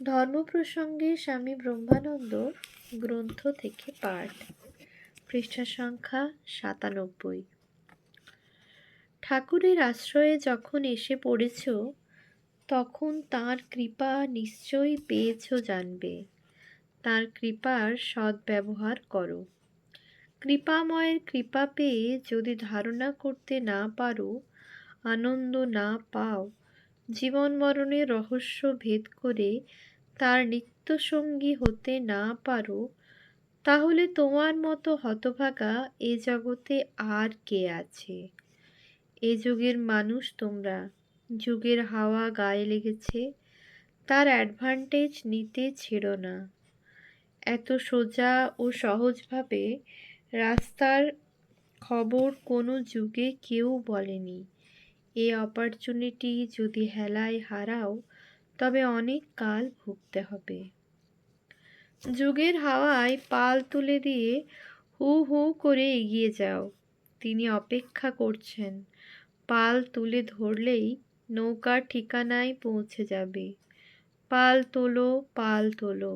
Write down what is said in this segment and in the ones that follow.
ধর্ম প্রসঙ্গে স্বামী ব্রহ্মানন্দ গ্রন্থ থেকে পাঠ। পৃষ্ঠা সংখ্যা সাতানব্বই। ঠাকুরের আশ্রয়ে যখন এসে পড়েছ, তখন তার কৃপা নিশ্চয়ই পেয়েছ জানবে। তার কৃপার সদ্ব্যবহার করো। কৃপাময়ের কৃপা পেয়ে যদি ধারণা করতে না পারো আনন্দ না পাও। জীবন মরণের রহস্য ভেদ করে তার নিত্যসঙ্গী হতে না পারো, তাহলে তোমার মতো হতভাগা এ জগতে আর কে আছে? এ যুগের মানুষ তোমরা, যুগের হাওয়া গায়ে লেগেছে, তার অ্যাডভান্টেজ নিতে ছেড়ো না। এত সোজা ও সহজভাবে রাস্তার খবর কোনো যুগে কেউ বলেনি। এ অপরচুনিটি যদি হেলায় হারাও, তবে অনেক কাল ভুগতে হবে। যুগের হাওয়ায় পাল তুলে দিয়ে হু হু করে এগিয়ে যাও। তিনি অপেক্ষা করছেন। পাল তুলে ধরলেই নৌকার ঠিকানায় পৌঁছে যাবে। পাল তোলো পাল তোলো।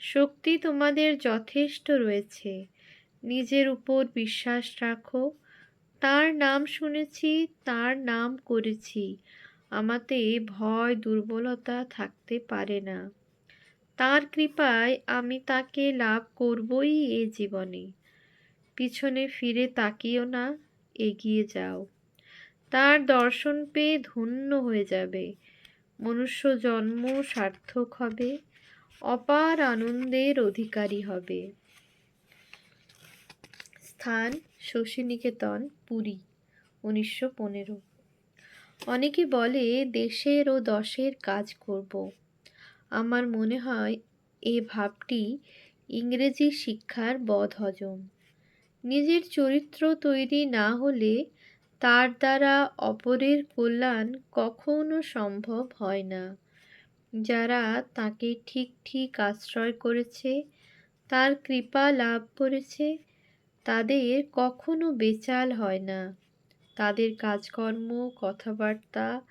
শক্তি তোমাদের যথেষ্ট রয়েছে। নিজের উপর বিশ্বাস রাখো তার নাম শুনেছি, তার নাম করেছি। আমাতে ভয়, দুর্বলতা থাকতে পারে না। তার কৃপায় আমি তাকে লাভ করবই এ জীবনে। পিছনে ফিরে তাকিও না, এগিয়ে যাও। তার দর্শন পেয়ে ধন্য হয়ে যাবে। মনুষ্য জন্ম সার্থক হবে, অপার আনন্দের অধিকারী হবে। স্থান শশীনিকেতন, পুরী, উনিশশো পনেরো। অনেকে বলে, দেশের ও দশের কাজ করব। আমার মনে হয়, এ ভাবটি ইংরেজি শিক্ষার বধ হজম নিজের চরিত্র তৈরি না হলে তার দ্বারা অপরের কল্যাণ কখনো সম্ভব হয় না। যারা তাকে ঠিক ঠিক আশ্রয় করেছে, তার কৃপা লাভ করেছে তাদের কখনো বেচাল হয় না। তাদের কাজকর্ম, কথাবার্তা,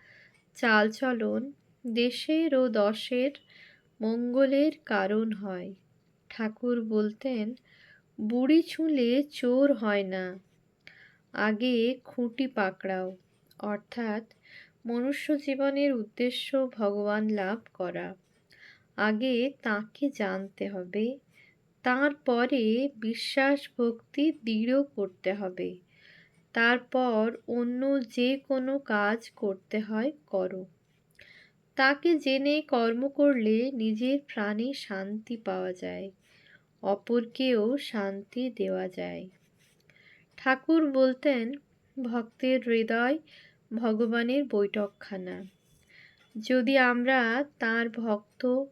চালচলন দেশের ও দশের মঙ্গলের কারণ হয়। ঠাকুর বলতেন, বুড়ি ছুঁলে চোর হয় না। আগে খুঁটি পাকড়াও। অর্থাৎ মনুষ্য জীবনের উদ্দেশ্য ভগবান লাভ করা। আগে তাকে জানতে হবে তারপরে বিশ্বাস ভক্তি দৃঢ় করতে হবে। তারপর অন্য যে কোনো কাজ করতে হয়, করো। তাকে জেনে কর্ম করলে নিজের প্রাণে শান্তি পাওয়া যায়, অপরকেও শান্তি দেওয়া যায়। ঠাকুর বলতেন, ভক্তের হৃদয় ভগবানের বৈঠকখানা। যদি আমরা তার ভক্ত,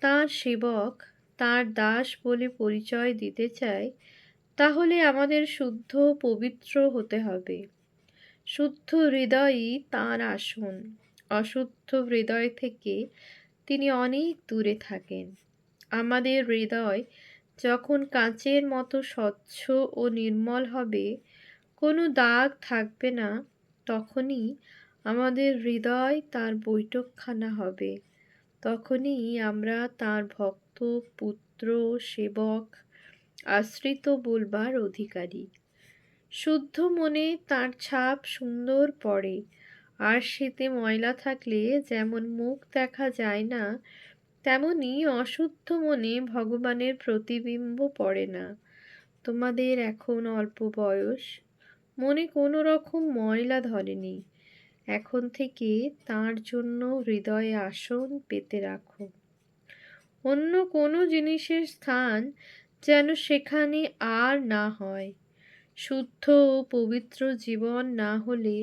তার সেবক তার দাস বলে পরিচয় দিতে চাই তাহলে আমাদের শুদ্ধ পবিত্র হতে হবে। শুদ্ধ হৃদয়ই তাঁর আসন। অশুদ্ধ হৃদয় থেকে তিনি অনেক দূরে থাকেন। আমাদের হৃদয় যখন কাঁচের মতো স্বচ্ছ ও নির্মল হবে, কোনো দাগ থাকবে না, তখনই আমাদের হৃদয় তার বৈঠকখানা হবে। তখনই আমরা তার ভক্ত পুত্র সেবক আশ্রিত বলবার অধিকারী। শুদ্ধ মনে তার ছাপ সুন্দর পড়ে। আর শীতে ময়লা থাকলে যেমন মুখ দেখা যায় না, তেমনি অশুদ্ধ মনে ভগবানের প্রতিবিম্ব পড়ে না। তোমাদের এখন অল্প বয়স, মনে কোনো রকম ময়লা ধরেনি। এখন থেকে তার জন্য হৃদয়ে আসন পেতে রাখো। অন্য কোনো জিনিসের স্থান যেন সেখানে আর না হয়। শুদ্ধ ও পবিত্র জীবন না হলে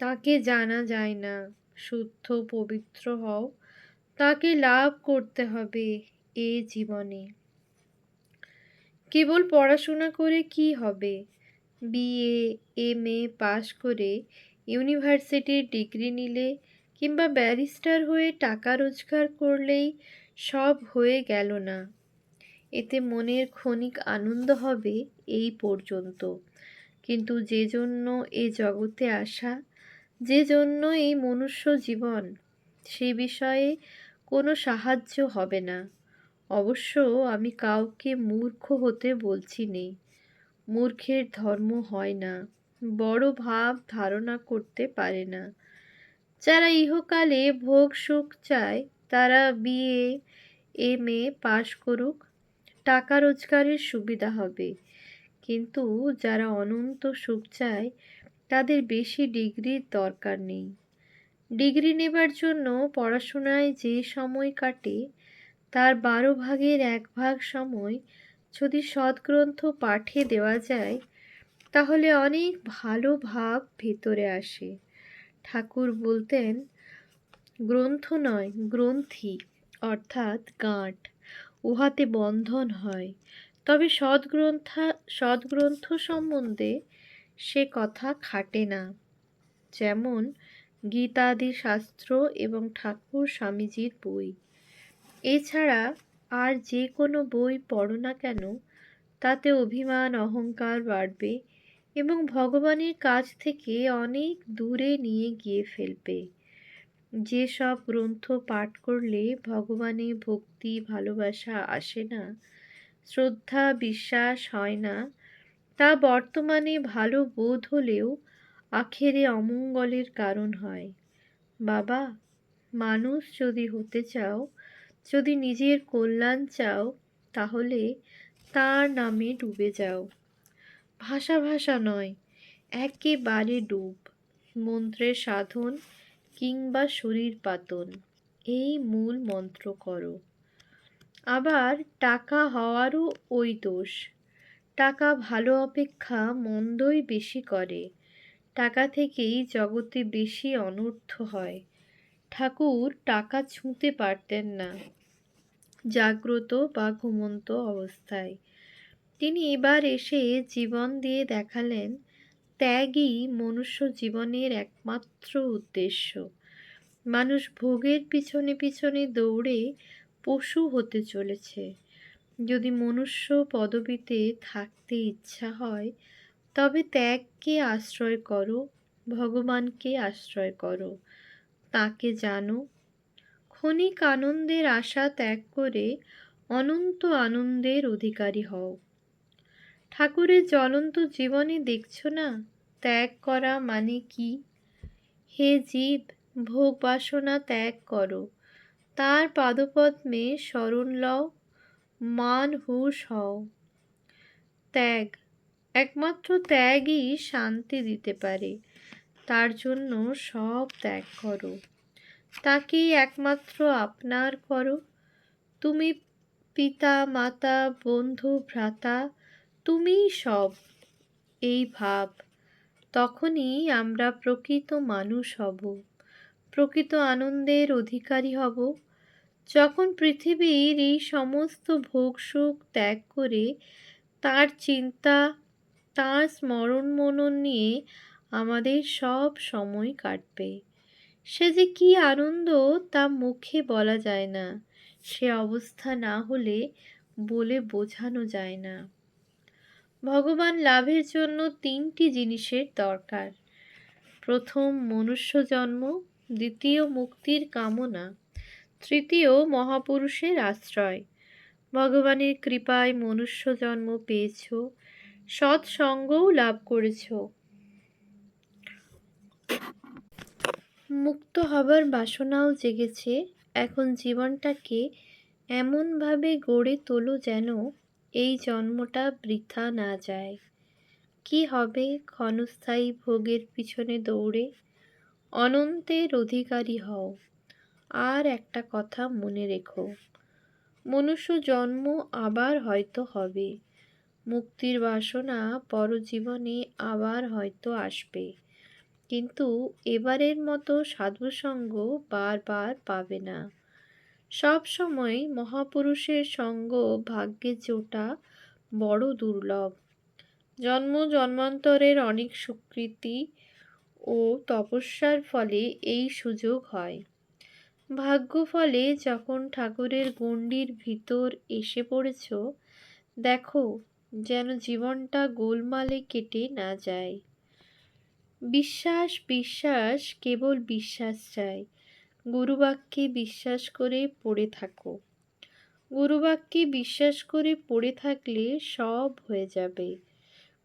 তাকে জানা যায় না। শুদ্ধ, পবিত্র হও, তাকে লাভ করতে হবে এ জীবনে। কেবল পড়াশোনা করে কি হবে? বিএ এম এ পাশ করে ইউনিভার্সিটির ডিগ্রি নিলে কিংবা ব্যারিস্টার হয়ে টাকা রোজগার করলেই সব হয়ে গেল না। এতে মনের ক্ষণিক আনন্দ হবে এই পর্যন্ত। কিন্তু যে জন্য এ জগতে আসা, যে জন্য এই মনুষ্য জীবন, সে বিষয়ে কোনো সাহায্য হবে না। অবশ্য আমি কাউকে মূর্খ হতে বলছি নে। মূর্খের ধর্ম হয় না, বড় ভাব ধারণা করতে পারে না। যারা ইহকালে ভোগ সুখ চায় তারা বিএ এম এ পাশ করুক, টাকা রোজগারের সুবিধা হবে। কিন্তু যারা অনন্ত সুখ চায়, তাদের বেশি ডিগ্রির দরকার নেই। ডিগ্রি নেবার জন্য পড়াশোনায় যে সময় কাটে, তার বারো ভাগের এক ভাগ সময় যদি সৎগ্রন্থ পাঠে দেওয়া যায়, তাহলে অনেক ভালো ভাব ভেতরে আসে। ঠাকুর বলতেন গ্রন্থ নয়, গ্রন্থি, অর্থাৎ গাঁট। উহাতে বন্ধন হয়। তবে সদ্গ্রন্থা, সদ্গ্রন্থ সম্বন্ধে সে কথা খাটে না। যেমন গীতাদি শাস্ত্র এবং ঠাকুর স্বামীজির বই। এছাড়া আর যে কোনো বই পড়ো না কেন, তাতে অভিমান, অহংকার বাড়বে এবং ভগবানের কাছ থেকে অনেক দূরে নিয়ে গিয়ে ফেলবে। যেসব গ্রন্থ পাঠ করলে ভগবানে ভক্তি, ভালোবাসা আসে না, শ্রদ্ধা, বিশ্বাস হয় না, তা বর্তমানে ভালো বোধ হলেও আখেরে অমঙ্গলের কারণ হয়। বাবা, মানুষ যদি হতে চাও, যদি নিজের কল্যাণ চাও, তাহলে তার নামে ডুবে যাও। ভাষা ভাষা নয়, একেবারে ডুব। মন্ত্রের সাধন কিংবা শরীর পাতন, এই মূল মন্ত্র করো। আবার টাকা হওয়ারও ওই দোষ। টাকা ভালো অপেক্ষা মন্দই বেশি করে। টাকা থেকেই জগতে বেশি অনর্থ হয়। ঠাকুর টাকা ছুঁতে পারতেন না। জাগ্রত বা ঘুমন্ত অবস্থায়। তিনি এবার এসে জীবন দিয়ে দেখালেন ত্যাগই মনুষ্য জীবনের একমাত্র উদ্দেশ্য। মানুষ ভোগের পিছনে পিছনে দৌড়ে পশু হতে চলেছে। যদি মনুষ্য পদবীতে থাকতে ইচ্ছা হয়, তবে ত্যাগকে আশ্রয় করো, ভগবানকে আশ্রয় করো। তাকে জানো, ক্ষণিক আনন্দের আশা ত্যাগ করে অনন্ত আনন্দের অধিকারী হও। ঠাকুরের জ্বলন্ত জীবনে দেখছ না? ত্যাগ করা মানে কি? হে জীব, ভোগ বাসনা ত্যাগ করো। তার পাদপদ্মে স্মরণ লও, মান হুশ হও। ত্যাগ, একমাত্র ত্যাগই শান্তি দিতে পারে। তার জন্য সব ত্যাগ করো। তাকেই একমাত্র আপনার করো। তুমি পিতা, মাতা, বন্ধু, ভ্রাতা, তুমিই সব। এই ভাব তখনই আমরা প্রকৃত মানুষ হব, প্রকৃত আনন্দের অধিকারী হব। যখন পৃথিবীর এই সমস্ত ভোগ সুখ ত্যাগ করে তার চিন্তা, তার স্মরণ মনন নিয়ে আমাদের সব সময় কাটবে। সে যে কি আনন্দ তা মুখে বলা যায় না, সে অবস্থা না হলে বলে বোঝানো যায় না। ভগবান লাভের জন্য তিনটি জিনিসের দরকার। প্রথম, মনুষ্য জন্ম। দ্বিতীয়, মুক্তির কামনা। তৃতীয়, মহাপুরুষের আশ্রয়। ভগবানের কৃপায় মনুষ্য জন্ম পেয়েছ, সৎসঙ্গও লাভ করেছ। মুক্ত হবার বাসনাও জেগেছে। এখন জীবনটাকে এমনভাবে গড়ে তোলো যেন এই জন্মটা বৃথা না যায়। কি হবে ক্ষণস্থায়ী ভোগের পিছনে দৌড়ে? অনন্তের অধিকারী হও। আর একটা কথা মনে রেখো। মনুষ্য জন্ম আবার হয়তো হবে। মুক্তির বাসনা পরজীবনে আবার হয়তো আসবে। কিন্তু এবারের মতো সাধুসঙ্গ বারবার পাবে না। সব সময় মহাপুরুষের সঙ্গ ভাগ্যে জোটা বড় দুর্লভ। জন্ম জন্মান্তরের অনেক স্বীকৃতি ও তপস্যার ফলে এই সুযোগ হয়। ভাগ্য ফলে যখন ঠাকুরের গণ্ডির ভিতর এসে পড়েছ, দেখো যেন জীবনটা গোলমালে কেটে না যায়। বিশ্বাস বিশ্বাস, কেবল বিশ্বাস চাই। গুরুবাক্যে বিশ্বাস করে পড়ে থাকো। গুরুবাক্যে বিশ্বাস করে পড়ে থাকলে সব হয়ে যাবে।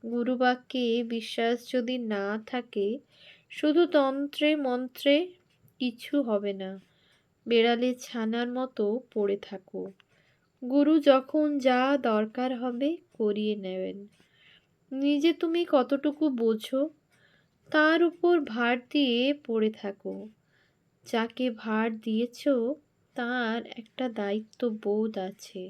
গুরুবাক্যে বিশ্বাস যদি না থাকে, শুধু তন্ত্রে মন্ত্রে কিছু হবে না। বেড়ালে ছানার মতো পড়ে থাকো। গুরু যখন যা দরকার হবে করিয়ে নেবেন। নিজে তুমি কতটুকু বোঝো, তার উপর ভার দিয়ে পড়ে থাকো। যাকে ভার দিয়েছ, তার একটা দায়িত্ব বোধ আছে।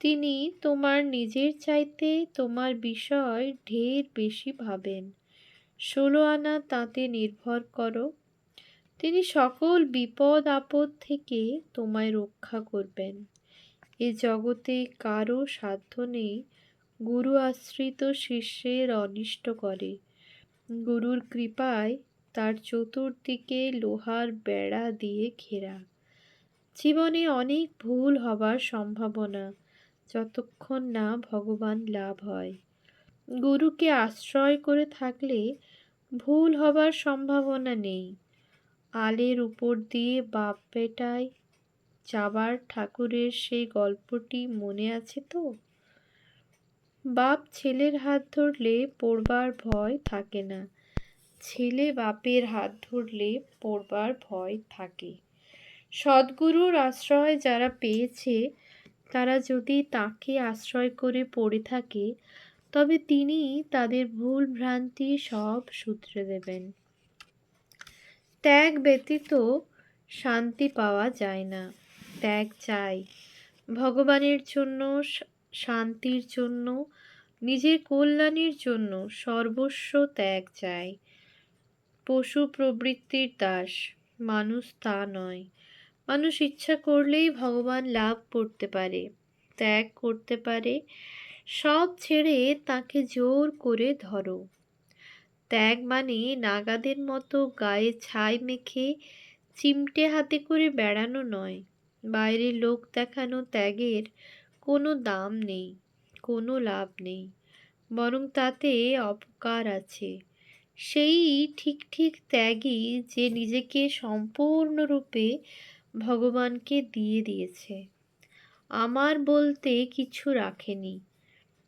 তিনি তোমার নিজের চাইতে তোমার বিষয় ঢের বেশি ভাবেন। ষোলো আনা তাতে নির্ভর করো। তিনি সকল বিপদ আপদ থেকে তোমায় রক্ষা করবেন। এ জগতে কারও সাধ্য নেই গুরু আশ্রিত শিষ্যের অনিষ্ট করে। গুরুর কৃপায় তার চতুর্দিকে লোহার বেড়া দিয়ে ঘেরা। জীবনে অনেক ভুল হবার সম্ভাবনা, যতক্ষণ না ভগবান লাভ হয়। গুরুকে আশ্রয় করে থাকলে ভুল হবার সম্ভাবনা নেই। আলের উপর দিয়ে বাপ বেটায় যাবার ঠাকুরের সেই গল্পটি মনে আছে তো? বাপ ছেলের হাত ধরলে পড়বার ভয় থাকে না। ছেলে বাপের হাত ধরলে পড়বার ভয় থাকে। সদ্গুরুর আশ্রয় যারা পেয়েছে, তারা যদি তাকে আশ্রয় করে পড়ে থাকে, তবে তিনি তাদের ভুল ভ্রান্তি সব সূত্রে দেবেন। ত্যাগ ব্যতীত শান্তি পাওয়া যায় না। ত্যাগ চাই। ভগবানের জন্য, শান্তির জন্য, নিজের কল্যাণের জন্য সর্বস্ব ত্যাগ চাই। পশু প্রবৃত্তির দাস। মানুষ তা নয়। মানুষ ইচ্ছা করলেই ভগবান লাভ করতে পারে, ত্যাগ করতে পারে, সব ছেড়ে তাকে জোর করে ধরো। ত্যাগ মানে নাগাদের মতো গায়ে ছাই মেখে চিমটে হাতে করে বেড়ানো নয়। বাইরের লোক দেখানো ত্যাগের কোনো দাম নেই, কোনো লাভ নেই, বরং তাতে অপকার আছে। সেই ঠিক ঠিক ত্যাগই যে নিজেকে সম্পূর্ণরূপে ভগবানকে দিয়ে দিয়েছে। আমার বলতে কিছু রাখেনি।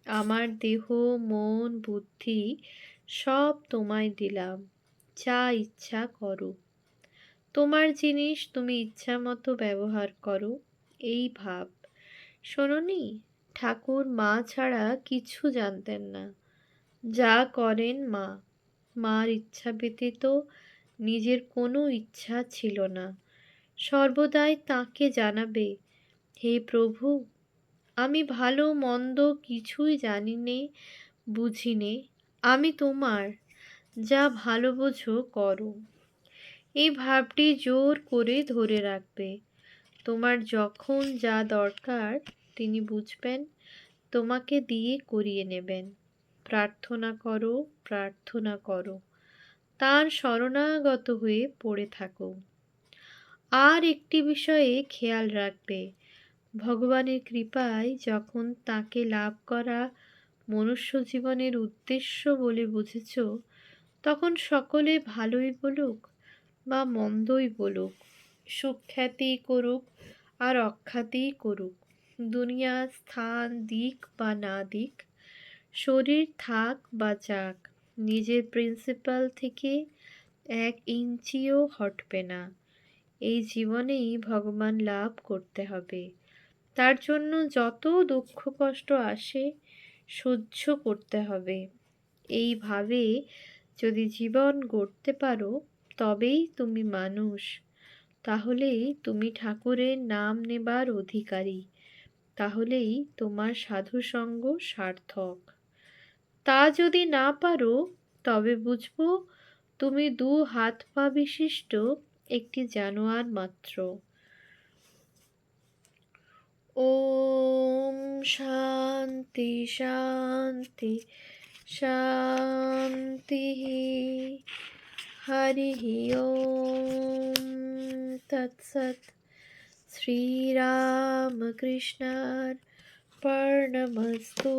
আমার দেহ, মন, বুদ্ধি সব তোমায় দিলাম। যা ইচ্ছা করো। তোমার জিনিস তুমি ইচ্ছা মতো ব্যবহার করো, এই ভাব। শোনোনি, ঠাকুর মা ছাড়া কিছু জানতেন না। যা করেন মা। মার ইচ্ছা ব্যতীত নিজের কোনো ইচ্ছা ছিল না। সর্বদাই তাকে জানাবে, হে প্রভু, আমি ভালো মন্দ কিছুই জানি নে বুঝি নে আমি তোমার যা ভালো বোঝো করো। এই ভাবটি জোর করে ধরে রাখবে। তোমার যখন যা দরকার, তিনি বুঝবেন, তোমাকে দিয়ে করিয়ে নেবেন। প্রার্থনা করো প্রার্থনা করো। তার শরণাগত হয়ে পড়ে থাকো। আর একটি বিষয়ে খেয়াল রাখবে। ভগবানের কৃপায় যখন তাকে লাভ করা মনুষ্য জীবনের উদ্দেশ্য বলে বুঝেছ, তখন সকলে ভালোই বলুক বা মন্দই বলুক সুখ্যাতি করুক আর অখ্যাতি করুক। দুনিয়া স্থান দিক বা না দিক শরীর থাক বা যাক, নিজের প্রিন্সিপাল থেকে এক ইঞ্চিও হটবে না। এই জীবনেই ভগবান লাভ করতে হবে। তার জন্য যত দুঃখ কষ্ট আসে, সহ্য করতে হবে। এইভাবে যদি জীবন গড়তে পারো, তবেই তুমি মানুষ। তাহলেই তুমি ঠাকুরের নাম নেবার অধিকারী। তাহলেই তোমার সাধুসঙ্গ সার্থক। তা যদি না পারো, তবে বুঝব তুমি দু হাত পা বিশিষ্ট একটি জানোয়ার মাত্র। ওম শান্তি শান্তি শান্তি, হরি ওম। তৎসৎ শ্রীরামকৃষ্ণার পর্ণমস্তু